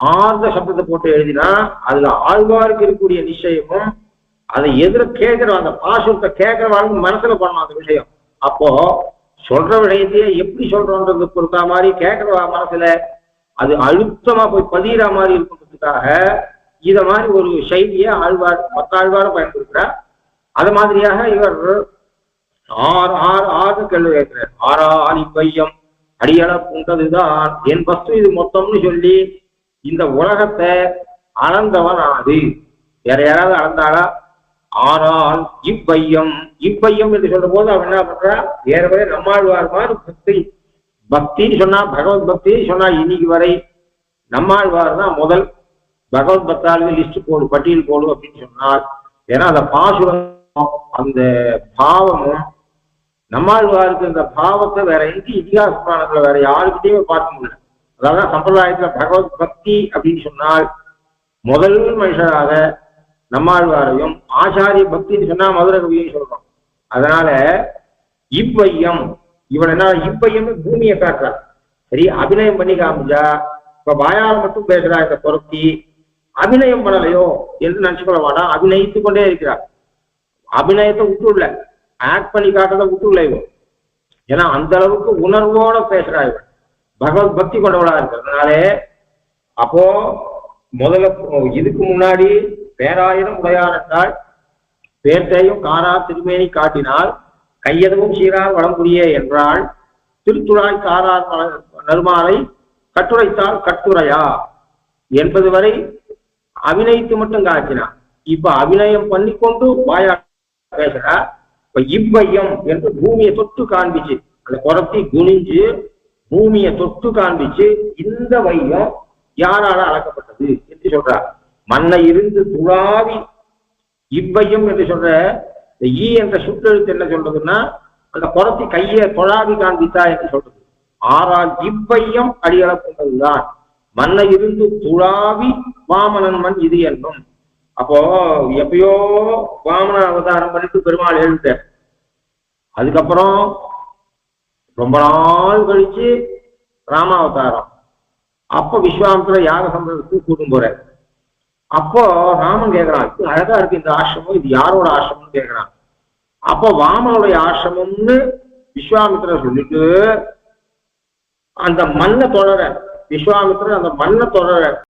ஆழ்ந்த சப்தத்தை போட்டு எழுதினா அதுல ஆழ்வாருக்கு இருக்கக்கூடிய நிச்சயமும் அதை எதிர கேட்கிற அந்த பாசுரத்தை கேட்கிறவாங்க மனசுல பண்ணணும் அந்த விஷயம். அப்போ சொல்ற விஷயத்தையே எப்படி சொல்றோன்றது பொறுத்தா மாதிரி கேட்கிறவா மனசுல அது அழுத்தமா போய் பதிகிற மாதிரி இருக்கிறதுக்காக இத மாதிரி ஒரு செய்தியை ஆழ்வார் பத்தாழ்வாரும் பயன்படுத்துறார். அது மாதிரியாக இவர் ஆறு ஆறு ஆறு கேள்வி கேட்கிறார். ஆறா ஆணி பையம் அடியள புண்டதுதான் என் வஸ்து இது மொத்தம்னு சொல்லி இந்த உலகத்தை அளந்தவன் ஆனது வேற யாராவது அளந்தாளா? ஆனால் இவ்வையம் இவ்வையம் என்று சொல்ற போது அவன் என்ன பண்றா? வேற வரை நம்மாழ்வார் மாதிரி பக்தி. பக்தின்னு சொன்னா பகவத் பக்தி சொன்னா இன்னைக்கு வரை நம்மாழ்வார் தான் முதல். பகவத் பக்தாளுக்கு லிஸ்ட் போடு பட்டியல் போடு அப்படின்னு சொன்னால் ஏன்னா அந்த பாசுரம் அந்த பாவமும் நம்மாழ்வாருக்கு இந்த பாவத்தை வேற எங்க இதிகாச புராணத்துல வேற யாருக்கிட்டையுமே பார்க்க முடியல. அதாவது சம்பிரதாயத்துல பகவத் பக்தி அப்படின்னு சொன்னால் முதல் மனுஷராக நம்மாழ்வாரையும் ஆச்சாரிய பக்தின்னு சொன்னா மதுர கவியும் சொல்றோம். அதனால இவ்வையம் இவன் என்ன இவ்வையம் பூமியை காட்டுறான். சரி அபிநயம் பண்ணி காமிச்சா இப்ப வாயால மட்டும் பேசுறா இந்த பொருத்தி அபிநயம் பண்ணலையோ என்று நினைச்சுக்கொள்ள வேண்டாம் அபிநயித்து கொண்டே இருக்கிறார் அபிநயத்தை விட்டுள்ள ஆக்ட் பண்ணி காட்டுறதை விட்டுள்ள இவன். ஏன்னா அந்த அளவுக்கு உணர்வோட பேசுறா இவன். பகவத் பக்தி கொண்டவளா இருக்கிறதுனாலே அப்போ முதல்ல இதுக்கு முன்னாடி பேராயிரம் உடையானத்தால் பேர்த்தையும் காரா திருமேனி காட்டினால் கையதவும் சீரால் வளம்புரியே என்றால் திருத்துழாய் காரார் மல- நறுமாலை கட்டுரைத்தால் கட்டுரையா என்பது வரை அபிநயித்து மட்டும் காட்டினான். இப்ப அபிநயம் பண்ணிக்கொண்டு வாயா பேசுறா. இப்ப இவ்வையம் என்று பூமியை தொட்டு காண்பிச்சு அந்த குரத்தி குனிஞ்சு பூமியை தொட்டு காண்பிச்சு இந்த வையம் யாரால அளக்கப்பட்டது என்று சொல்றார். மண்ணை இருந்து துளாவி இவ்வையம் என்று சொல்ற இந்த ஈ என்ற சுற்றெழுத்து என்ன சொல்றதுன்னா அந்த குரத்தி கையை தொழாவி காண்பித்தா என்று சொல்றது. ஆறால் இவ்வையம் அடியளப்புள்ளதுதான். மண்ணை இருந்து துளாவி வாமனன் மண் இது என்னும் அப்போ எப்பயோ வாமன அவதாரம் பண்ணிட்டு பெருமாள் எழுந்த அதுக்கப்புறம் ரொம்ப நாள் கழிச்சு ராமாவதாரம் அப்போ விஸ்வாமித்திர யாக சம்பந்தத்துக்கு கூட்டும் போறாரு. அப்போ ராமன் கேக்குறான் இது அழகா இருக்கு இந்த ஆசிரமம் இது யாரோட ஆசிரமம்னு கேக்குறான். அப்போ வாமனுடைய ஆசிரமம்னு விஸ்வாமித்திர சொல்லிட்டு அந்த மண்ணை தொடர விஸ்வாமித்திரர் அந்த மண்ணை தொடர